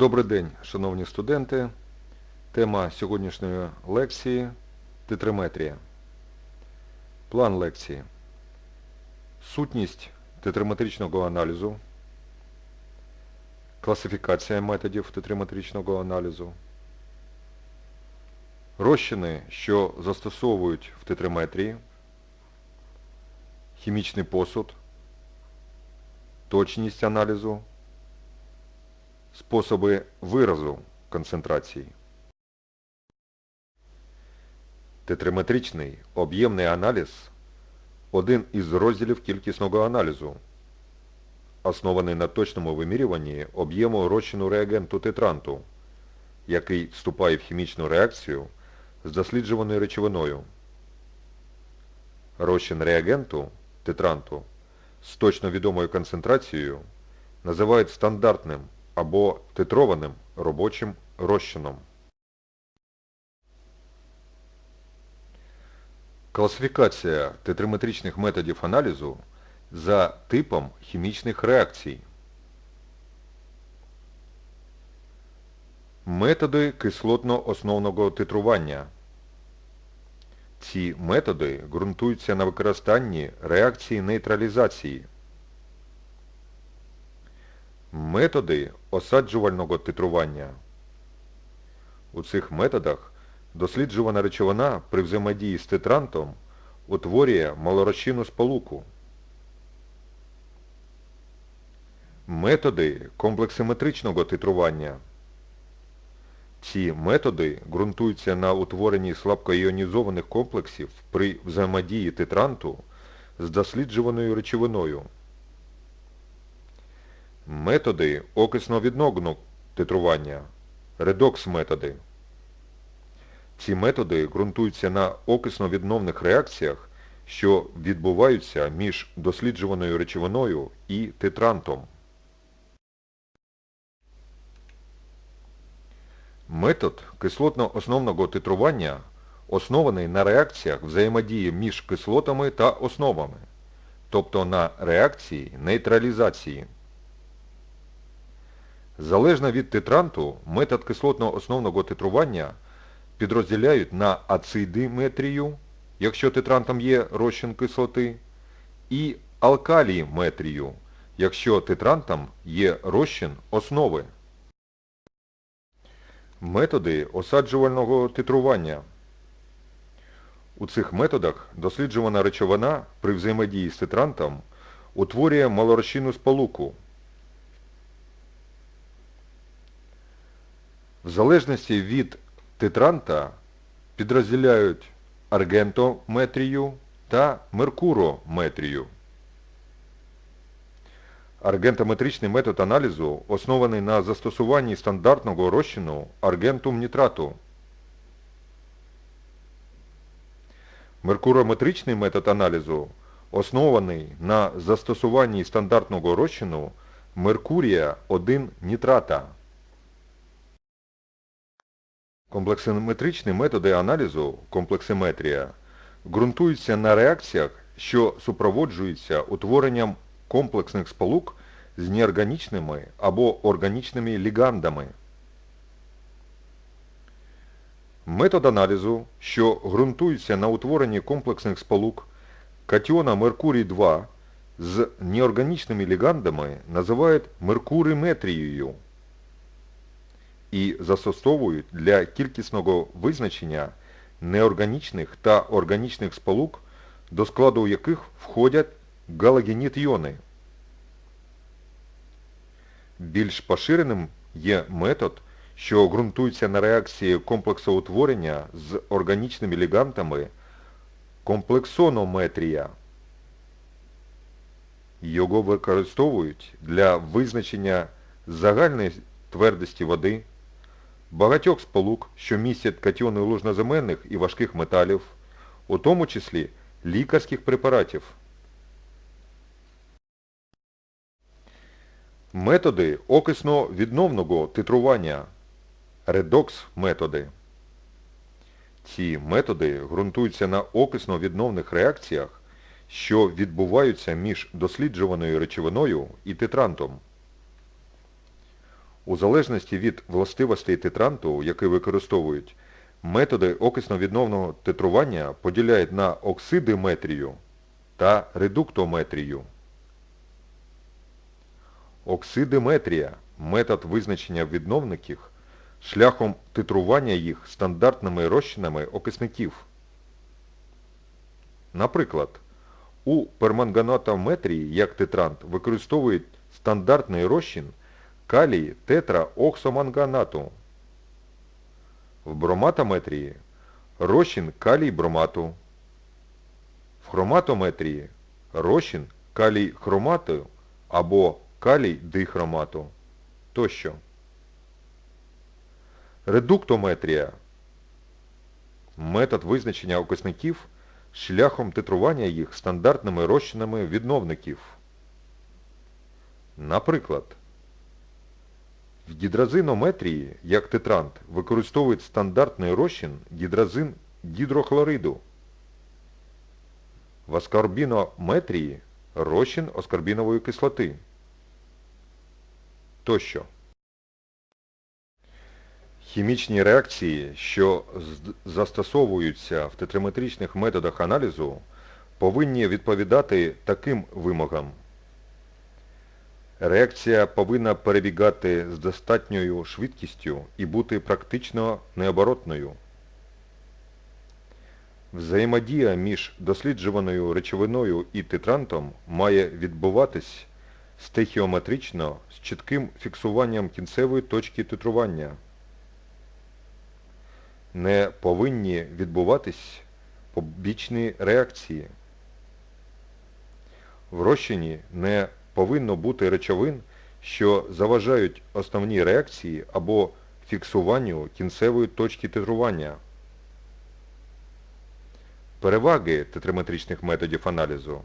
Добрий день, шановні студенти. Тема сьогоднішньої лекції титриметрія. План лекції. Сутність титриметричного аналізу. Класифікація методів титриметричного аналізу. Розчини, що застосовують в титриметрії. Хімічний посуд. Точність аналізу. Способи виразу концентрації. Тетриметричний об'ємний аналіз – один із розділів кількісного аналізу, оснований на точному вимірюванні об'єму розчину реагенту тетранту, який вступає в хімічну реакцію з досліджуваною речовиною. Розчин реагенту тетранту з точно відомою концентрацією називають стандартним або титрованим робочим розчином. Класифікація тетриметричних методів аналізу за типом хімічних реакцій. Методи кислотно-основного титрування. Ці методи ґрунтуються на використанні реакції нейтралізації. Методи осаджувального титрування. У цих методах досліджувана речовина при взаємодії з титрантом утворює малорозчинну сполуку. Методи комплексиметричного титрування. Ці методи ґрунтуються на утворенні слабкоіонізованих комплексів при взаємодії титранту з досліджуваною речовиною. Методи окисно-відновного титрування. Редокс-методи. Ці методи ґрунтуються на окисно-відновних реакціях, що відбуваються між досліджуваною речовиною і титрантом. Метод кислотно-основного титрування оснований на реакціях взаємодії між кислотами та основами, тобто на реакції нейтралізації. Залежно від титранту, метод кислотно-основного титрування підрозділяють на ацидиметрію, якщо титрантом є розчин кислоти, і алкаліметрію, якщо титрантом є розчин основи. Методи осаджувального титрування. У цих методах досліджувана речовина при взаємодії з титрантом утворює малорозчинну сполуку. В залежності від титранта підрозділяють аргентометрію та меркурометрію. Аргентометричний метод аналізу оснований на застосуванні стандартного розчину аргентум нітрату. Меркурометричний метод аналізу оснований на застосуванні стандартного розчину меркурія 1 нітрата. Комплексиметричні методи аналізу комплексиметрія ґрунтуються на реакціях, що супроводжуються утворенням комплексних сполук з неорганічними або органічними лігандами. Метод аналізу, що ґрунтується на утворенні комплексних сполук катіона Меркурій-2 з неорганічними лігандами, називають меркуриметрією і застосовують для кількісного визначення неорганічних та органічних сполук, до складу яких входять галогеніт-іони. Більш поширеним є метод, що ґрунтується на реакції комплексоутворення з органічними лігантами комплексонометрія. Його використовують для визначення загальної твердості води, багатьох сполук, що містять катіони лужноземельних і важких металів, у тому числі лікарських препаратів. Методи окисно-відновного титрування. Редокс-методи. Ці методи ґрунтуються на окисно-відновних реакціях, що відбуваються між досліджуваною речовиною і титрантом. У залежності від властивостей титранту, який використовують, методи окисно-відновного титрування поділяють на оксидиметрію та редуктометрію. Оксидиметрія – метод визначення відновників шляхом титрування їх стандартними розчинами окисників. Наприклад, у перманганатометрії як титрант використовують стандартний розчин калій тетраоксоманганату. В броматометрії розчин калій бромату. В хроматометрії розчин калій хромату або калій дихромату тощо. Редуктометрія метод визначення окисників шляхом титрування їх стандартними розчинами відновників. Наприклад, в гідразинометрії, як титрант, використовують стандартний розчин гідразин гідрохлориду. В аскорбінометрії розчин аскорбінової кислоти. Тощо. Хімічні реакції, що застосовуються в тетраметричних методах аналізу, повинні відповідати таким вимогам. Реакція повинна перебігати з достатньою швидкістю і бути практично необоротною. Взаємодія між досліджуваною речовиною і титрантом має відбуватись стехіометрично з чітким фіксуванням кінцевої точки титрування. Не повинні відбуватись побічні реакції. В розчині не повинно бути речовин, що заважають основній реакції або фіксуванню кінцевої точки титрування. Переваги тетраметричних методів аналізу.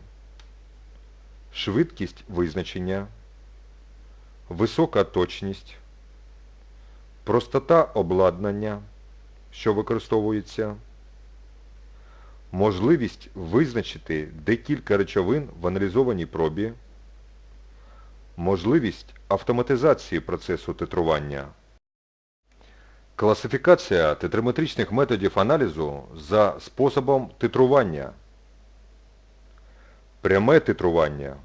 Швидкість визначення, висока точність, простота обладнання, що використовується, можливість визначити декілька речовин в аналізованій пробі, можливість автоматизації процесу титрування. Класифікація тетраметричних методів аналізу за способом титрування. Пряме титрування.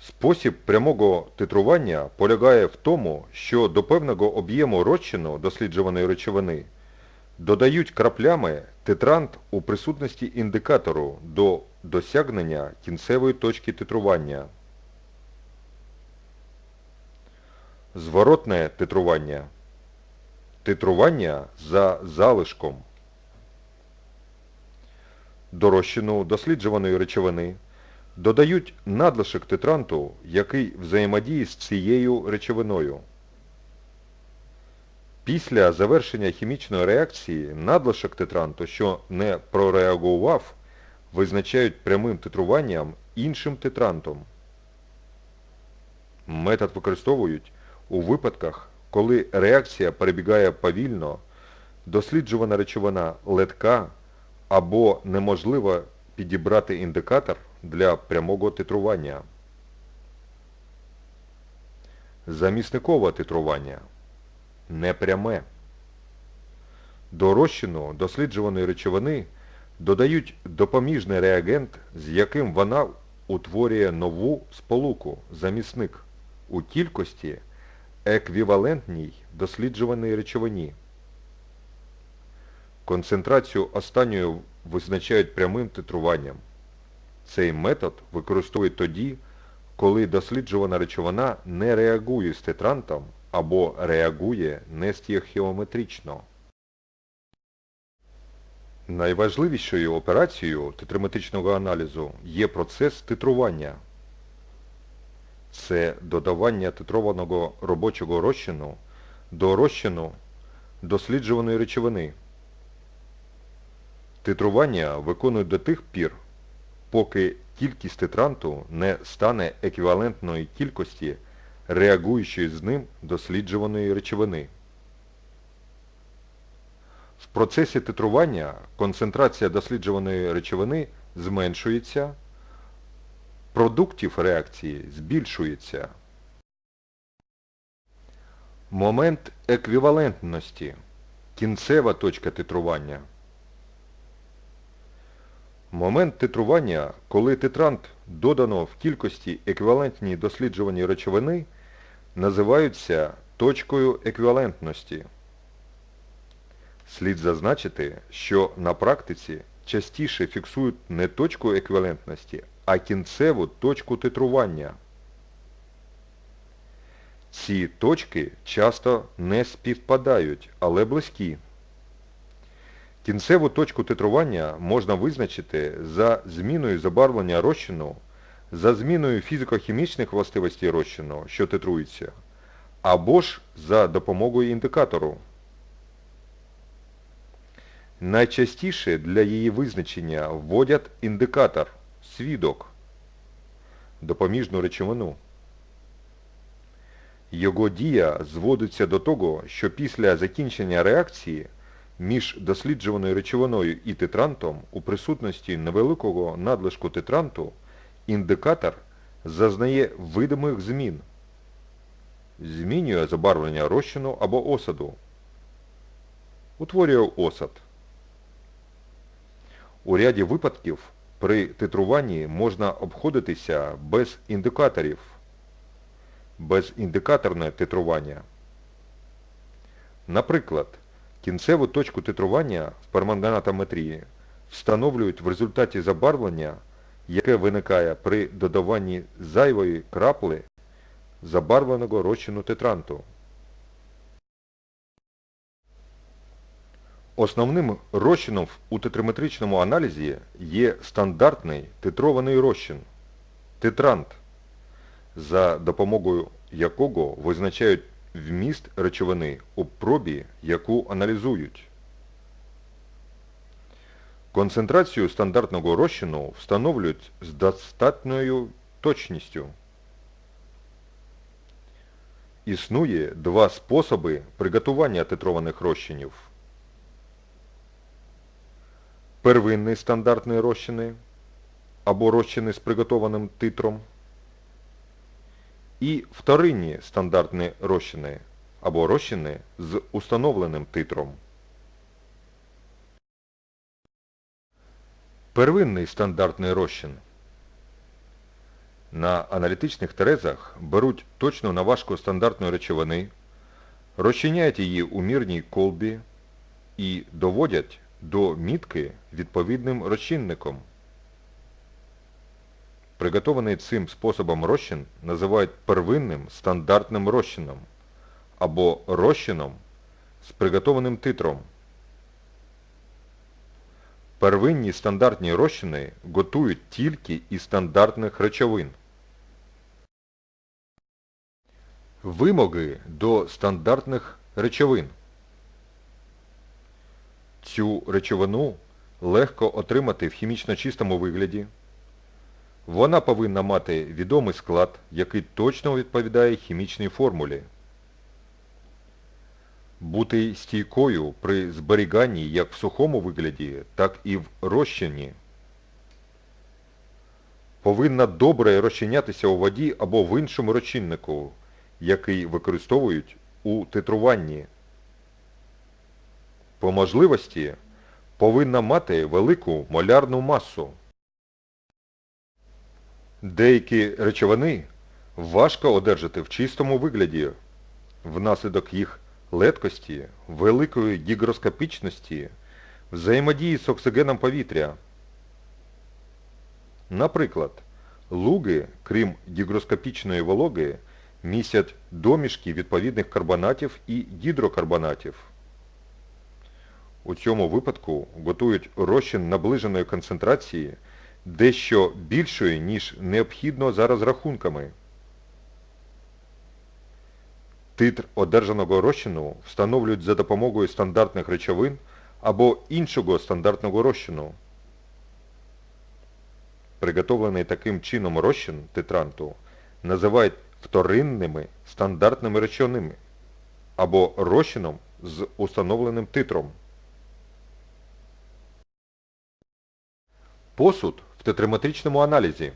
Спосіб прямого титрування полягає в тому, що до певного об'єму розчину досліджуваної речовини додають краплями титрант у присутності індикатору до досягнення кінцевої точки титрування. Зворотне титрування. Титрування за залишком. До досліджуваної речовини додають надлишок титранту, який взаємодіє з цією речовиною. Після завершення хімічної реакції надлишок титранту, що не прореагував, визначають прямим титруванням іншим титрантом. Метод використовують у випадках, коли реакція перебігає повільно, досліджувана речовина ледка або неможливо підібрати індикатор для прямого титрування. Замісникове титрування. Непряме. До розчину досліджуваної речовини додають допоміжний реагент, з яким вона утворює нову сполуку, замісник, у кількості еквівалентній досліджуваній речовині. Концентрацію останньої визначають прямим титруванням. Цей метод використовують тоді, коли досліджувана речовина не реагує з титрантом або реагує нестіохіометрично. Найважливішою операцією титраметричного аналізу є процес титрування. Це додавання титрованого робочого розчину до розчину досліджуваної речовини. Титрування виконують до тих пір, поки кількість титранту не стане еквівалентної кількості реагуючої з ним досліджуваної речовини. В процесі титрування концентрація досліджуваної речовини зменшується, продуктів реакції збільшується. Момент еквівалентності. Кінцева точка титрування. Момент титрування, коли титрант додано в кількості еквівалентній досліджуваній речовини, називаються точкою еквівалентності. Слід зазначити, що на практиці частіше фіксують не точку еквівалентності, а кінцеву точку титрування. Ці точки часто не співпадають, але близькі. Кінцеву точку титрування можна визначити за зміною забарвлення розчину, за зміною фізико-хімічних властивостей розчину, що титрується, або ж за допомогою індикатору. Найчастіше для її визначення вводять індикатор, свідок, допоміжну речовину. Його дія зводиться до того, що після закінчення реакції між досліджуваною речовиною і титрантом у присутності невеликого надлишку титранту індикатор зазнає видимих змін, змінює забарвлення розчину або осаду, утворює осад. У ряді випадків при титруванні можна обходитися без індикаторів, без індикаторне титрування. Наприклад, кінцеву точку титрування в перманганатометрії встановлюють в результаті забарвлення, яке виникає при додаванні зайвої крапли забарвленого розчину титранту. Основним розчином у титриметричному аналізі є стандартний титрований розчин – титрант, за допомогою якого визначають вміст речовини у пробі, яку аналізують. Концентрацію стандартного розчину встановлюють з достатньою точністю. Існує два способи приготування титрованих розчинів. Первинний стандартний розчини або розчини з приготованим титром і вторинні стандартні розчини або розчини з установленим титром. Первинний стандартний розчин. На аналітичних терезах беруть точну наважку стандартної речовини, розчиняють її у мірній колбі і доводять до мітки відповідним розчинником. Приготований цим способом розчин називають первинним стандартним розчином або розчином з приготованим титром. Первинні стандартні розчини готують тільки із стандартних речовин. Вимоги до стандартних речовин. Цю речовину легко отримати в хімічно чистому вигляді. Вона повинна мати відомий склад, який точно відповідає хімічній формулі. Бути стійкою при зберіганні як в сухому вигляді, так і в розчині. Повинна добре розчинятися у воді або в іншому розчиннику, який використовують у титруванні. По можливості повинна мати велику молярну масу. Деякі речовини важко одержати в чистому вигляді внаслідок їх леткості, великої гігроскопічності, взаємодії з оксигеном повітря. Наприклад, луги, крім гігроскопічної вологи, містять домішки відповідних карбонатів і гідрокарбонатів. У цьому випадку готують розчин наближеної концентрації дещо більшої, ніж необхідно за розрахунками. Титр одержаного розчину встановлюють за допомогою стандартних речовин або іншого стандартного розчину. Приготовлений таким чином розчин титранту називають вторинними стандартними речовинами або розчином з установленим титром. Посуд в тетриметричному аналізі.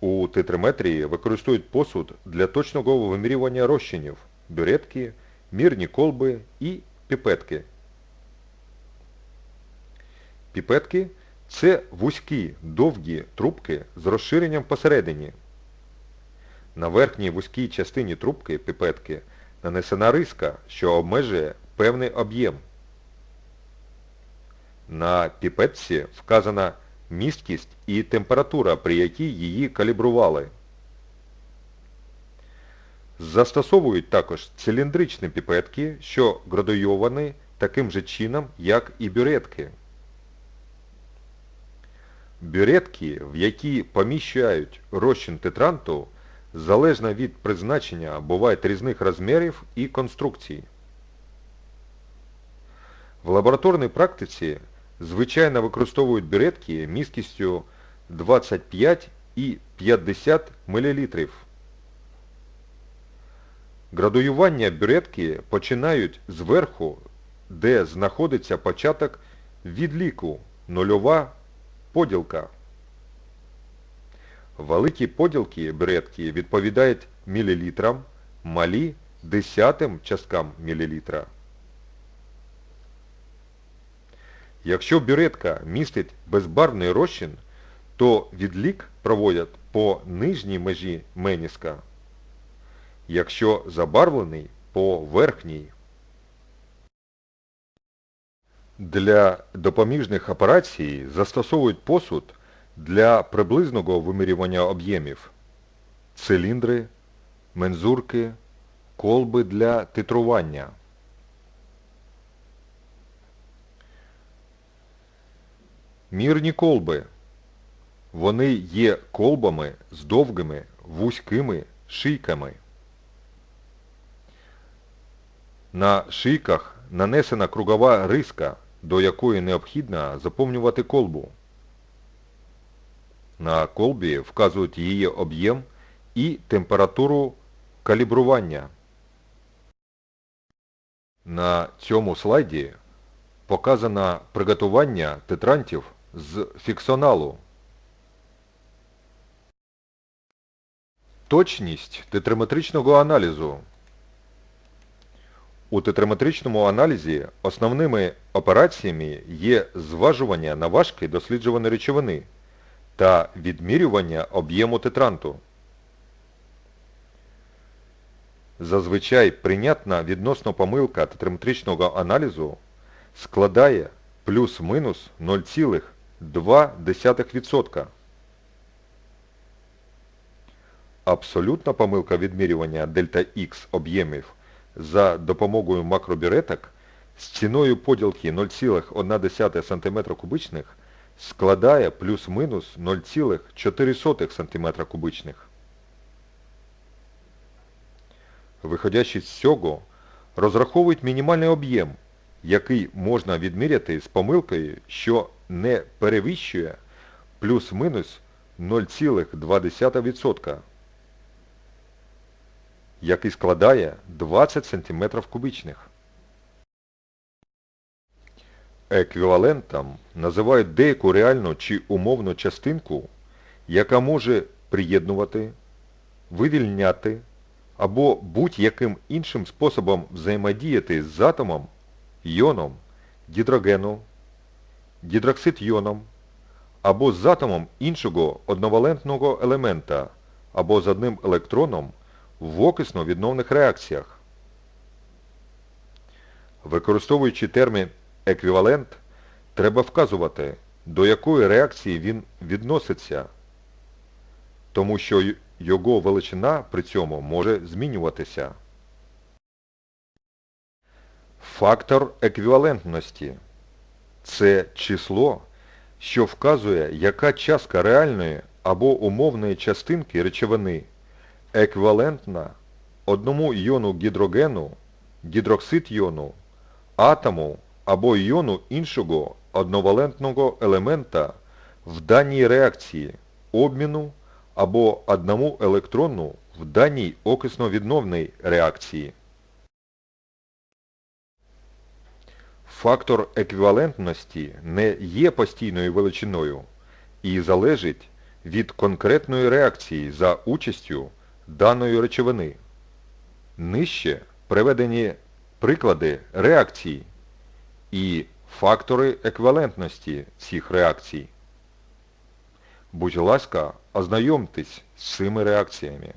У титриметрії використовують посуд для точного вимірювання розчинів, бюретки, мірні колби і піпетки. Піпетки це вузькі, довгі трубки з розширенням посередині. На верхній вузькій частині трубки піпетки нанесена риска, що обмежує певний об'єм. На піпетці вказана місткість і температура, при якій її калібрували. Застосовують також циліндричні піпетки, що градуйовані таким же чином, як і бюретки. Бюретки, в які поміщають розчин тетранту, залежно від призначення, бувають різних розмірів і конструкцій. В лабораторній практиці звичайно використовують бюретки місткістю 25 і 50 мл. Градуювання бюретки починають зверху, де знаходиться початок відліку нульова поділка. Великі поділки бюретки відповідають мілілітрам, малі десятим часткам мілілітра. Якщо бюретка містить безбарвний розчин, то відлік проводять по нижній межі меніска, якщо забарвлений по верхній. Для допоміжних операцій застосовують посуд для приблизного вимірювання об'ємів, циліндри, мензурки, колби для титрування. Мірні колби. Вони є колбами з довгими вузькими шийками. На шийках нанесена кругова риска, до якої необхідно заповнювати колбу. На колбі вказують її об'єм і температуру калібрування. На цьому слайді показано приготування тетрантів з фіксоналу. Точність тетраметричного аналізу. У тетраметричному аналізі основними операціями є зважування на важкий досліджуваної речовини та відмірювання об'єму тетранту. Зазвичай прийнятна відносно помилка тетраметричного аналізу складає плюс-минус 0,2%. Абсолютна помилка відмірювання дельта Х об'ємів за допомогою макробюреток з ціною поділки 0,1 см кубичних складає плюс-минус 0,4 см кубичних. Виходячи з цього, розраховують мінімальний об'єм, який можна відміряти з помилкою, що не перевищує плюс-минус 0,2%, який складає 20 см кубичних. Еквівалентом називають деяку реальну чи умовну частинку, яка може приєднувати, вивільняти або будь-яким іншим способом взаємодіяти з атомом, йоном, гідрогену, гідроксид йоном або з атомом іншого одновалентного елемента або з одним електроном в окисно-відновних реакціях. Використовуючи термін еквівалент, треба вказувати, до якої реакції він відноситься, тому що його величина при цьому може змінюватися. Фактор еквівалентності це число, що вказує, яка частка реальної або умовної частинки речовини еквівалентна одному іону гідрогену, гідроксид йону, атому або іону іншого одновалентного елемента в даній реакції обміну або одному електрону в даній окисно-відновній реакції. Фактор еквівалентності не є постійною величиною і залежить від конкретної реакції за участю даної речовини. Нижче приведені приклади реакцій і фактори еквівалентності цих реакцій. Будь ласка, ознайомтесь з цими реакціями.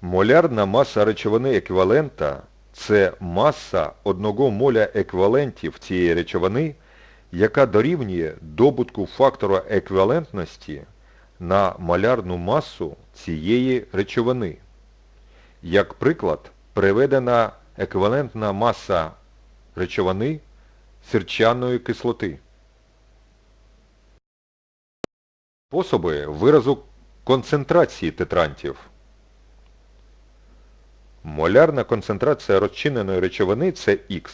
Молярна маса речовини еквівалента – це маса одного моля еквівалентів цієї речовини, яка дорівнює добутку фактора еквівалентності на молярну масу цієї речовини. Як приклад, приведена еквівалентна маса речовини сірчаної кислоти. Способи виразу концентрації тетрантів. Молярна концентрація розчиненої речовини це Х.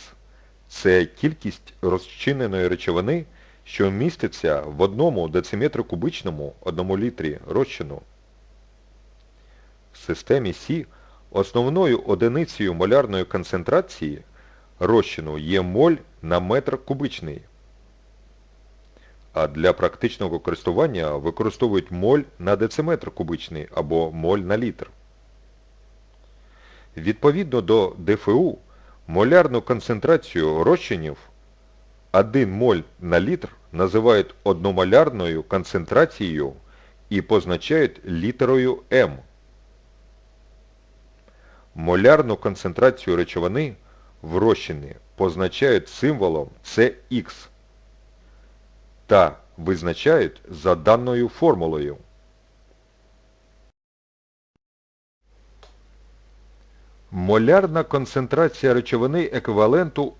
Це кількість розчиненої речовини, що міститься в одному дециметру кубичному одному літрі розчину. В системі Сі основною одиницею молярної концентрації розчину є моль на метр кубичний. А для практичного користування використовують моль на дециметр кубичний або моль на літр. Відповідно до ДФУ, молярну концентрацію розчинів 1 моль на літр називають одномолярною концентрацією і позначають літерою М. Молярну концентрацію речовини в розчині позначають символом CX та визначають за даною формулою. Молярна концентрація речовини еквіваленту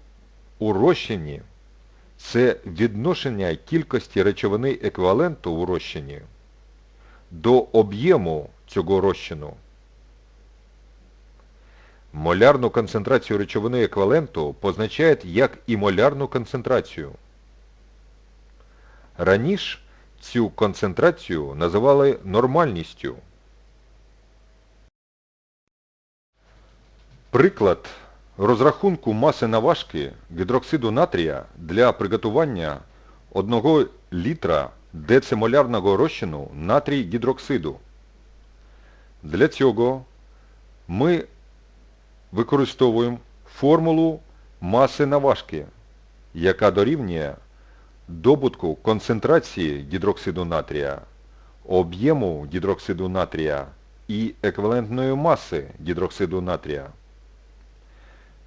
у розчині – це відношення кількості речовини еквіваленту у розчині до об'єму цього розчину. Молярну концентрацію речовини еквіваленту позначають як і молярну концентрацію. Раніше цю концентрацію називали нормальністю. Приклад розрахунку маси наважки гідроксиду натрія для приготування 1 літра децимолярного розчину натрій гідроксиду. Для цього ми використовуємо формулу маси наважки, яка дорівнює добутку концентрації гідроксиду натрія, об'єму гідроксиду натрія і еквівалентної маси гідроксиду натрія.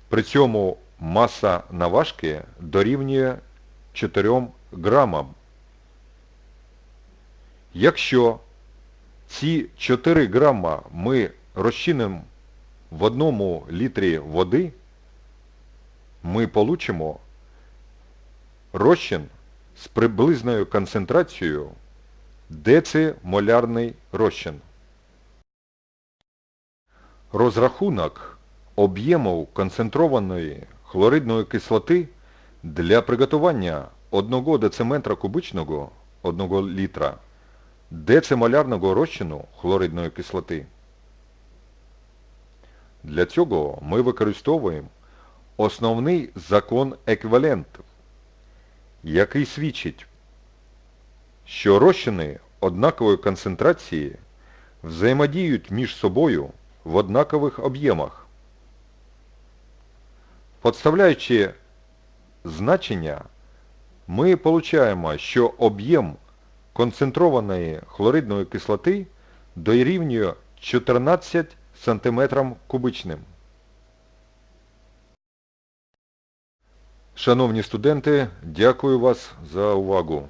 При цьому маса наважки дорівнює 4 грамам. Якщо ці 4 грама ми розчинимо в одному літрі води, ми получимо розчин з приблизною концентрацією децимолярний розчин. Розрахунок об'єму концентрованої хлоридної кислоти для приготування 1 дециметра кубичного 1 літра децимолярного розчину хлоридної кислоти. Для цього ми використовуємо основний закон еквівалентів, який свідчить, що розчини однакової концентрації взаємодіють між собою в однакових об'ємах. Подставляючи значення, ми отримуємо, що об'єм концентрованої хлоридної кислоти дорівнює 14 см кубичним. Шановні студенти, дякую вас за увагу.